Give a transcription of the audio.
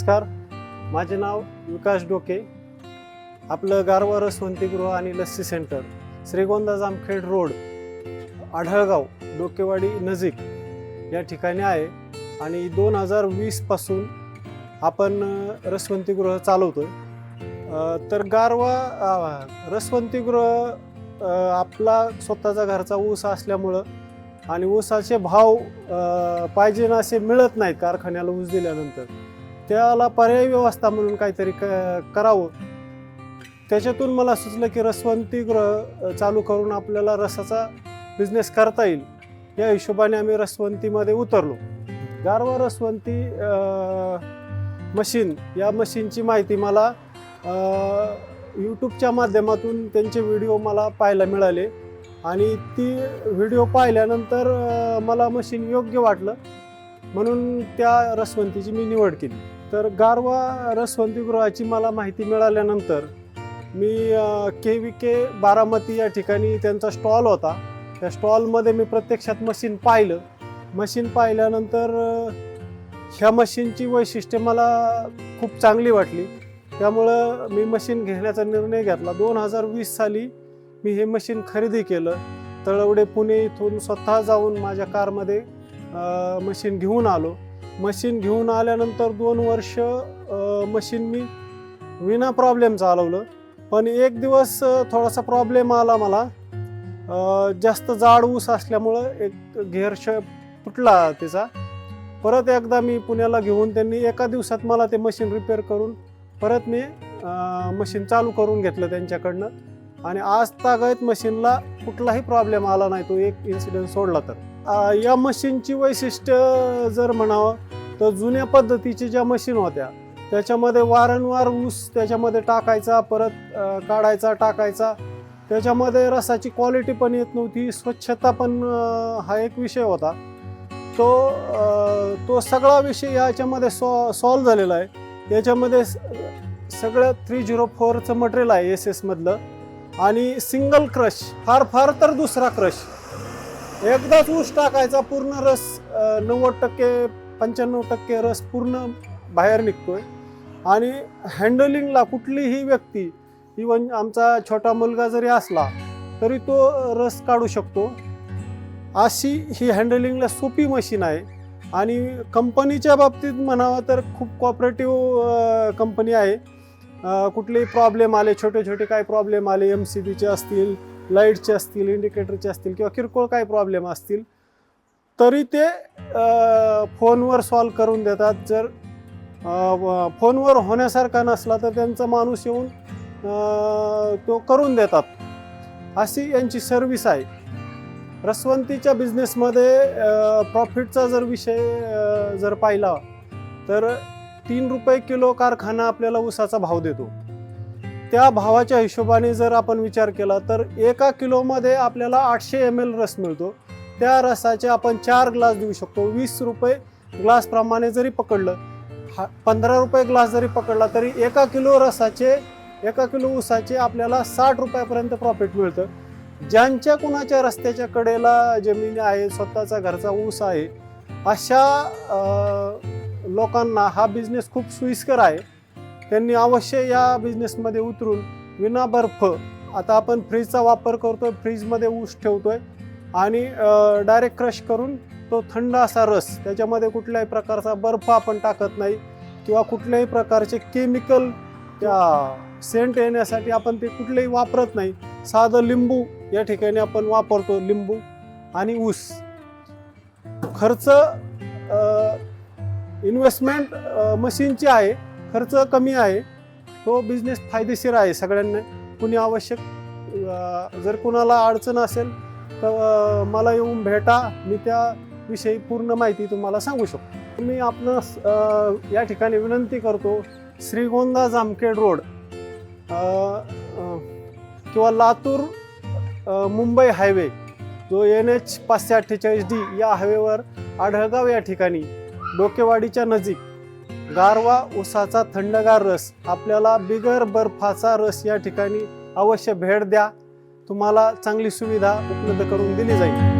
नमस्कार. माझे नाव विकास डोके. आपलं गारवा रसवंतीगृह आणि लस्सी सेंटर श्रीगोंदा जामखेड रोड आढळगाव डोकेवाडी नजीक या ठिकाणी आहे. आणि दोन हजार वीसपासून आपण रसवंतीगृह चालवतो तर गारवा रसवंतीगृह आपला स्वतःचा घरचा ऊस असल्यामुळं आणि ऊसाचे भाव पाहिजे ना असे मिळत नाहीत कारखान्याला ऊस दिल्यानंतर. त्याला पर्यायी व्यवस्था म्हणून काहीतरी क करावं. त्याच्यातून मला सुचलं की रसवंतीगृह चालू करून आपल्याला रसाचा बिझनेस करता येईल. या हिशोबाने आम्ही रसवंतीमध्ये उतरलो. गारवा रसवंती मशीन या मशीनची माहिती मला यूट्यूबच्या माध्यमातून त्यांचे व्हिडिओ मला पाहायला मिळाले. आणि ती व्हिडिओ पाहिल्यानंतर मला मशीन योग्य वाटलं. म्हणून त्या रसवंतीची मी निवड केली. तर गारवा रसवंतीगृहाची मला माहिती मिळाल्यानंतर मी के व्ही के बारामती या ठिकाणी त्यांचा स्टॉल होता. त्या स्टॉलमध्ये मी प्रत्यक्षात मशीन पाहिलं. मशीन पाहिल्यानंतर ह्या मशीनची वैशिष्ट्य मला खूप चांगली वाटली. त्यामुळं मी मशीन घेण्याचा निर्णय घेतला. दोन हजार वीस साली मी हे मशीन खरेदी केलं. तळवडे पुणे इथून स्वतः जाऊन माझ्या कारमध्ये मशीन घेऊन आलो. मशीन घेऊन आल्यानंतर दोन वर्ष मशीन मी विना प्रॉब्लेम चालवलं. पण एक दिवस थोडासा प्रॉब्लेम आला मला. जास्त जाड ऊस असल्यामुळं एक घेरश तुटला त्याचा. परत एकदा मी पुण्याला घेऊन त्यांनी एका दिवसात मला ते मशीन रिपेअर करून परत मी मशीन चालू करून घेतलं त्यांच्याकडनं. आणि आज तागायत मशीनला कुठलाही प्रॉब्लेम आला नाही तो एक इन्सिडेंट सोडला तर. या मशीनची वैशिष्ट्य जर म्हणावं तर जुन्या पद्धतीच्या ज्या मशीन होत्या त्याच्यामध्ये वारंवार ऊस त्याच्यामध्ये टाकायचा परत काढायचा टाकायचा. त्याच्यामध्ये रसाची क्वालिटी पण येत नव्हती स्वच्छता पण हा एक विषय होता. तो तो सगळा विषय याच्यामध्ये सॉ सॉल्व झालेला आहे. याच्यामध्ये स- सगळं थ्री झिरो फोरचं मटेरियल आहे एस एसमधलं आणि सिंगल क्रश फार फार तर दुसरा क्रश एकदाच ऊस टाकायचा पूर्ण रस नव्वद टक्के पंच्याण्णव टक्के रस पूर्ण बाहेर निघतोय. आणि हँडलिंगला कुठलीही व्यक्ती इवन आमचा छोटा मुलगा जरी असला तरी तो रस काढू शकतो. अशी ही हँडलिंगला सोपी मशीन आहे. आणि कंपनीच्या बाबतीत म्हणावं तर खूप कॉपरेटिव्ह कंपनी आहे. कुठलेही प्रॉब्लेम आले छोटे छोटे काय प्रॉब्लेम आले एम सी बीचे असतील लाईटचे असतील इंडिकेटरचे असतील किंवा किरकोळ काय प्रॉब्लेम असतील तरी ते फोनवर सॉल्व करून देतात. जर फोनवर होण्यासारखा नसला तर त्यांचा माणूस येऊन तो करून देतात. अशी यांची सर्विस आहे. रसवंतीच्या बिझनेसमध्ये प्रॉफिटचा जर विषय जर पाहिला तर तीन रुपये किलो कारखाना आपल्याला ऊसाचा भाव देतो. त्या भावाच्या हिशोबाने जर आपण विचार केला तर एका किलोमध्ये आपल्याला आठशे एम एल रस मिळतो. त्या रसाचे आपण चार ग्लास देऊ शकतो. वीस रुपये ग्लासप्रमाणे जरी पकडलं हा पंधरा रुपये ग्लास जरी पकडला तरी एका किलो रसाचे एका किलो ऊसाचे आपल्याला साठ रुपयापर्यंत प्रॉफिट मिळतं. ज्यांच्या कुणाच्या रस्त्याच्या कडेला जमीन आहे स्वतःचा घरचा ऊस आहे अशा लोकांना हा बिझनेस खूप सोयीस्कर आहे. त्यांनी अवश्य या बिझनेसमध्ये उतरून विना बर्फ आता आपण फ्रीजचा वापर करतोय फ्रीजमध्ये ऊस ठेवतोय आणि डायरेक्ट क्रश करून तो थंड असा रस त्याच्यामध्ये कुठल्याही प्रकारचा बर्फ आपण टाकत नाही किंवा कुठल्याही प्रकारचे केमिकल त्या सेंट येण्यासाठी आपण ते कुठलेही वापरत नाही. साधं लिंबू या ठिकाणी आपण वापरतो लिंबू आणि ऊस. खर्च इन्व्हेस्टमेंट मशीनची आहे खर्च कमी आहे. तो बिझनेस फायदेशीर आहे सगळ्यांना. कुणी आवश्यक जर कुणाला अडचण असेल तर मला येऊन भेटा. मी त्याविषयी पूर्ण माहिती तुम्हाला सांगू शकतो. मी आपणास या ठिकाणी विनंती करतो श्रीगोंदा जामखेड रोड किंवा लातूर मुंबई हायवे जो एन एच पाचशे अठ्ठेचाळीस डी या हायवेवर आढळगाव या ठिकाणी डोकेवाडीच्या नजीक. गारवा उसाचा थंडगार रस. आपल्याला बिगर बर्फाचा रस या ठिकाणी अवश्य भेट द्या. तुम्हाला चांगली सुविधा उपलब्ध करून दिली जाईल.